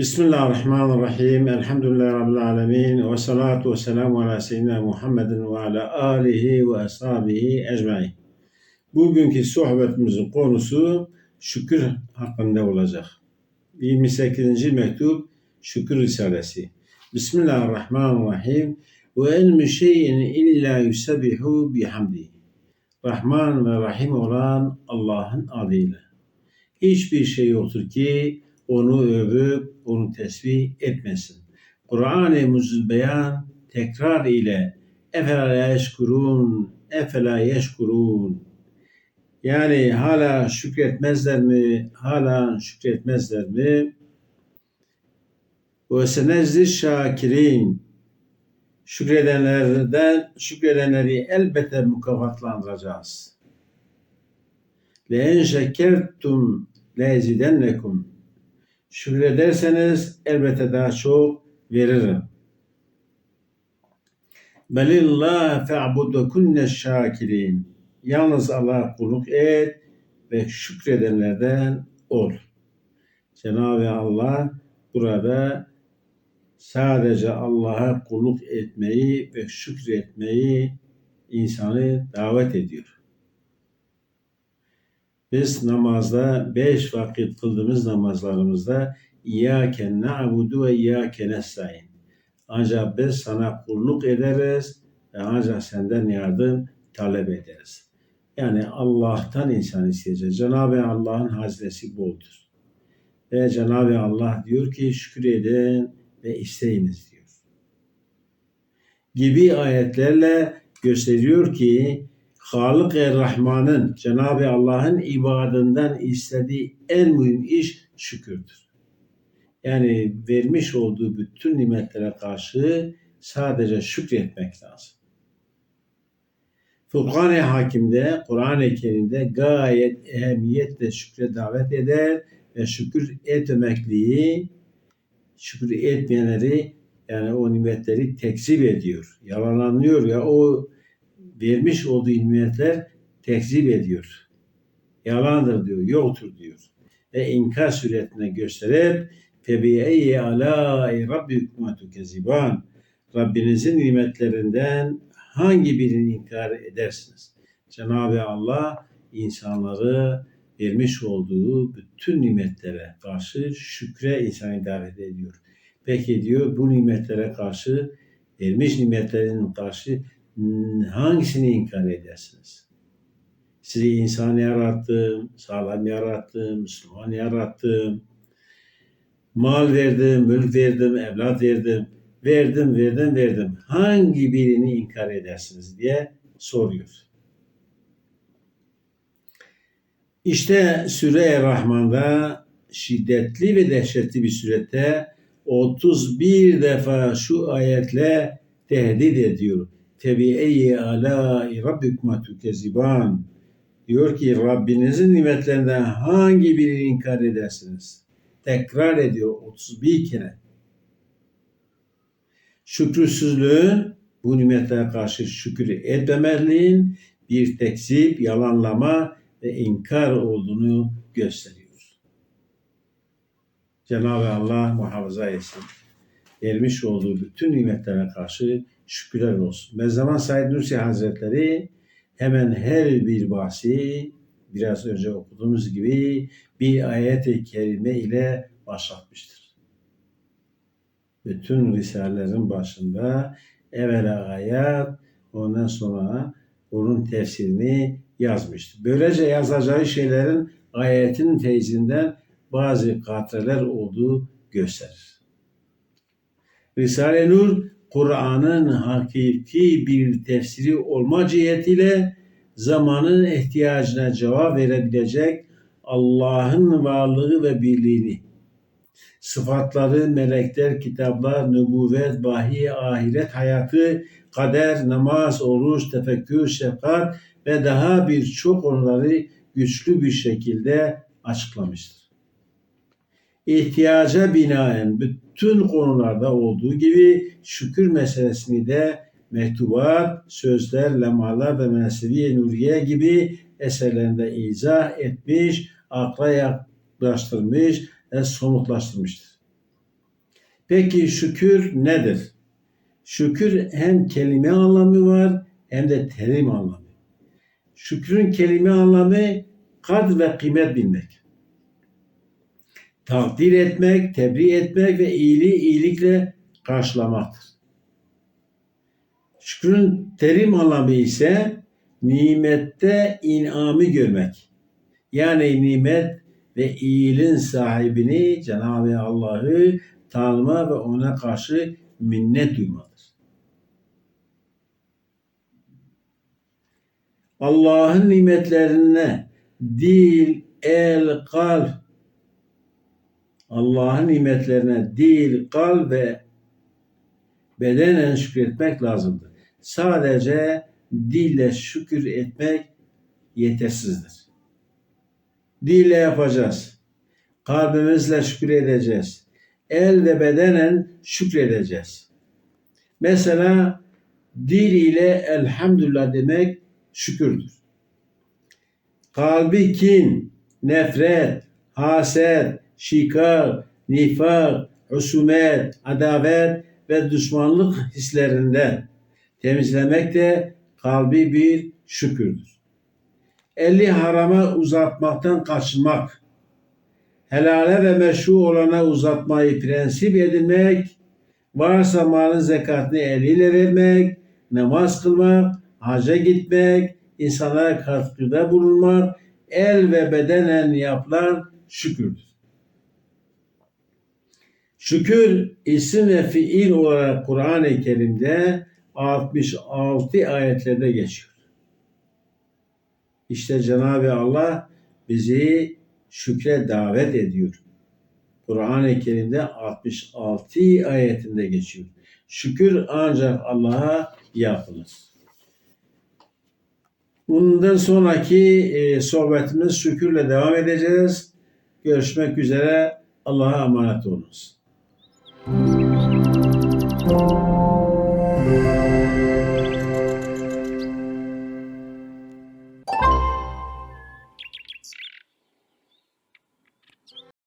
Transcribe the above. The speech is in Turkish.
Bismillahirrahmanirrahim. Elhamdülillahi Rabbil alemin. Ve salatu ve selamu ala seyyidina Muhammedin ve ala alihi ve ashabihi ecmain. Bugünkü sohbetimizin konusu şükür hakkında olacak. 28. mektup Şükür Risalesi. Bismillahirrahmanirrahim. Ve min şeyin illa yusabbihu bihamdi. Rahman ve Rahim olan Allah'ın adıyla. Hiçbir şey yoktur ki onu övüp onu tesbih etmesin. Kur'an-ı Mucizül Beyan tekrar ile efela yeşkurun, efela yeşkurun. Yani hala şükretmezler mi? Hala şükretmezler mi? Ve senezzi şakirin. Şükredenlerden, şükredenleri elbette mükafatlandıracağız. Le en şekertum lezidennekum. Şükrederseniz elbette daha çok veririm. Belillah fe'bud ve kunne şakirin. Yalnız Allah'a kulluk et ve şükredenlerden ol. Cenab-ı Allah burada sadece Allah'a kulluk etmeyi ve şükretmeyi insanı davet ediyor. Biz namazda beş vakit kıldığımız namazlarımızda İyyâke na'budu ve İyyâke nestaîn. Ancak biz sana kulluk ederiz ve ancak senden yardım talep ederiz. Yani Allah'tan insan isteyecek. Cenab-ı Allah'ın hazinesi boldur. Ve Cenab-ı Allah diyor ki şükür edin ve isteyiniz diyor. Gibi ayetlerle gösteriyor ki Halık Rahman'ın Cenab-ı Allah'ın ibadından istediği en mühim iş şükürdür. Yani vermiş olduğu bütün nimetlere karşı sadece şükretmek lazım. Furkan-ı Hakim'de, Kur'an-ı Kerim'de gayet ehemmiyetle şükre davet eder ve şükür etmekliği, şükür etmeyenleri yani o nimetleri tekzip ediyor, yalanlanıyor ya o vermiş olduğu nimetler tekzip ediyor. Yalandır diyor, yoktur diyor. Ve inkar suretine gösterip febiyeyye alâi rabbikuma tukeziban Rabbinizin nimetlerinden hangi birini inkar edersiniz? Cenab-ı Allah insanları vermiş olduğu bütün nimetlere karşı şükre insanı davet ediyor. Peki diyor bu nimetlere karşı vermiş nimetlerin karşı hangisini inkar edersiniz? Sizi insan yarattım, sağlam yarattım, Müslüman yarattım, mal verdim, mülk verdim, evlat verdim, verdim, verdim, verdim. Hangi birini inkar edersiniz diye soruyor. İşte Süre-i Rahman'da şiddetli ve dehşetli bir surette 31 defa şu ayetle tehdit ediyor. Tebi'eyye ala rabbikuma tukeziban. Diyor ki Rabbinizin nimetlerinden hangi birini inkar edersiniz? Tekrar ediyor 31 kere. Şükrüsüzlüğün bu nimetlere karşı şükür etmemeliğin bir tekzip, yalanlama ve inkar olduğunu gösteriyor. Cenab-ı Allah muhafaza etsin. Vermiş olduğu bütün nimetlere karşı şükürler olsun. Bediüzzaman Said Nursi Hazretleri hemen her bir bahsi biraz önce okuduğumuz gibi bir ayet-i kerime ile başlatmıştır. Bütün risalelerin başında evvela ayet ondan sonra onun tefsirini yazmıştır. Böylece yazacağı şeylerin ayetin feyzinden bazı katreler olduğu gösterir. Risale-i Nur Kur'an'ın hakiki bir tefsiri olma cihetiyle zamanın ihtiyacına cevap verebilecek Allah'ın varlığı ve birliğini, sıfatları, melekler, kitaplar, nübüvvet, vahiy, ahiret hayatı, kader, namaz, oruç, tefekkür, şefkat ve daha birçok konuları güçlü bir şekilde açıklamıştır ihtiyaca binaen bütün konularda olduğu gibi şükür meselesini de mektubat, sözler, lemalar ve mensebi nuriye gibi eserlerinde izah etmiş, akla yaklaştırmış ve somutlaştırmıştır. Peki şükür nedir? Şükür hem kelime anlamı var hem de terim anlamı. Şükrün kelime anlamı kadr ve kıymet bilmek. Takdir etmek, tebrik etmek ve iyiliği iyilikle karşılamaktır. Şükrün terim anlamı ise nimette inamı görmek. Yani nimet ve iyiliğin sahibini Cenab-ı Allah'ı tanıma ve ona karşı minnet duymadır. Allah'ın nimetlerine dil, el, kalp Allah'ın nimetlerine dil, kalp ve bedenen şükretmek lazımdır. Sadece dille şükür etmek yetersizdir. Dille yapacağız. Kalbimizle şükür edeceğiz. El ve bedenen şükredeceğiz. Mesela dil ile elhamdülillah demek şükürdür. Kalbi kin, nefret, haset, şikar, nifak, husumet, adavet ve düşmanlık hislerinden temizlemek de kalbi bir şükürdür. Eli harama uzatmaktan kaçınmak, helale ve meşru olana uzatmayı prensip edinmek, varsa malın zekatını eliyle vermek, namaz kılmak, haca gitmek, insanlara katkıda bulunmak, el ve bedenen yapılan şükürdür. Şükür isim ve fiil olarak Kur'an-ı Kerim'de 66 ayetlerde geçiyor. İşte Cenab-ı Allah bizi şükre davet ediyor. Kur'an-ı Kerim'de 66 ayetinde geçiyor. Şükür ancak Allah'a yapılır. Bundan sonraki e, sohbetimiz şükürle devam edeceğiz. Görüşmek üzere. Allah'a emanet olunuz. Thank you.